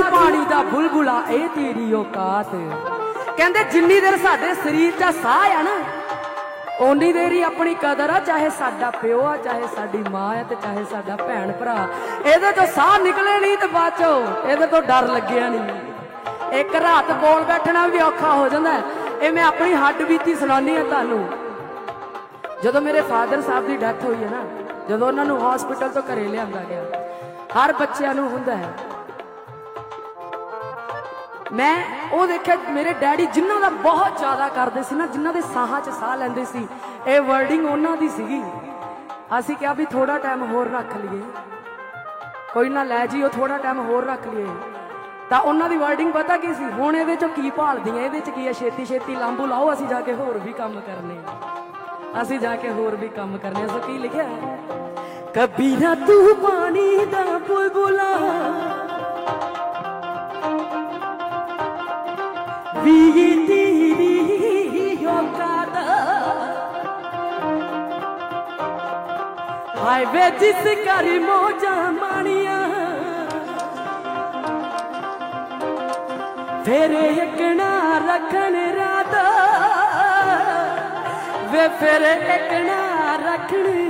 ਤੂੰ ਪਾਣੀ ਦਾ ਬੁਲਬੁਲਾ, ਇਹ ਤੇਰੀ ਔਕਾਤ। ਕਹਿੰਦੇ ਜਿੰਨੀ ਦੇਰ ਸਾਡੇ ਸਰੀਰ 'ਚ ਸਾਹ ਆ ਨਾ, ਓਨੀ ਦੇਰ ਹੀ ਆਪਣੀ ਕਦਰ ਆ, ਚਾਹੇ ਸਾਡਾ ਪਿਓ ਆ, ਚਾਹੇ ਸਾਡੀ ਮਾਂ ਆ ਤੇ ਚਾਹੇ ਸਾਡਾ ਭੈਣ ਭਰਾ। ਇਹਦੇ ਤੋਂ ਸਾਹ ਨਿਕਲੇ ਨਹੀਂ ਤੇ ਬਾਚੋ ਇਹਦੇ ਤੋਂ ਡਰ ਲੱਗਿਆ ਨਹੀਂ। ਇੱਕ ਰਾਤ ਕੋਲ ਬੈਠਣਾ ਵੀ ਔਖਾ ਹੋ ਜਾਂਦਾ ਇਹ ਮੈਂ ਆਪਣੀ ਹੱਡ ਬੀਤੀ ਸੁਣਾਉਂਦੀ ਆ ਤੁਹਾਨੂੰ। ਜਦੋਂ ਮੇਰੇ ਫਾਦਰ ਸਾਹਿਬ ਦੀ ਡੈਥ ਹੋਈ ਹੈ ਨਾ, ਜਦੋਂ ਉਹਨਾਂ ਨੂੰ ਹਸਪੀਟਲ ਤੋਂ ਘਰੇ ਲਿਆਂਦਾ ਗਿਆ, ਹਰ ਬੱਚਿਆਂ ਨੂੰ ਹੁੰਦਾ ਹੈ ਮੈਂ ਉਹ ਦੇਖਿਆ ਮੇਰੇ ਡੈਡੀ ਜਿਨ੍ਹਾਂ ਦਾ ਬਹੁਤ ਜ਼ਿਆਦਾ ਕਰਦੇ ਸੀ ਨਾ, ਜਿਨ੍ਹਾਂ ਦੇ ਸਾਹਾਂ 'ਚ ਸਾਹ ਲੈਂਦੇ ਸੀ। ਇਹ ਵਰਡਿੰਗ ਉਹਨਾਂ ਦੀ ਸੀਗੀ। ਅਸੀਂ ਕਿਹਾ ਵੀ ਥੋੜਾ ਟਾਈਮ ਹੋਰ ਰੱਖ ਲਈਏ। ਕੋਈ ਨਾ ਲੈ ਜੀ ਉਹ ਥੋੜਾ ਟਾਈਮ ਹੋਰ ਰੱਖ ਲਈਏ। ਤਾਂ ਉਹਨਾਂ ਦੀ ਵਰਡਿੰਗ ਪਤਾ ਕੀ ਸੀ? ਹੁਣ ਇਹਦੇ 'ਚੋਂ ਕੀ ਭਾਲਦੀਆਂ? ਇਹਦੇ 'ਚ ਕੀ ਹੈ? ਛੇਤੀ ਛੇਤੀ ਲਾਂਬੂ ਲਾਓ, ਅਸੀਂ ਜਾ ਕੇ ਹੋਰ ਵੀ ਕੰਮ ਕਰਨੇ ਅਸੀਂ ਜਾ ਕੇ ਹੋਰ ਵੀ ਕੰਮ ਕਰਨੇ ਆ। ਸੋ ਕੀ ਲਿਖਿਆ ਕਬੀਰਾ ਤੂੰ ਪਾਣੀ ਦਾ ਹਾਏ ਵੇ ਜਿਸ ਕਰ ਮੋਜਾਂ ਮਾਣੀਆਂ ਫੇਰ ਇੱਕ ਰੱਖਣ ਰਾਤ ਵੇ ਫੇਰ ਇੱਕ ਰੱਖਣ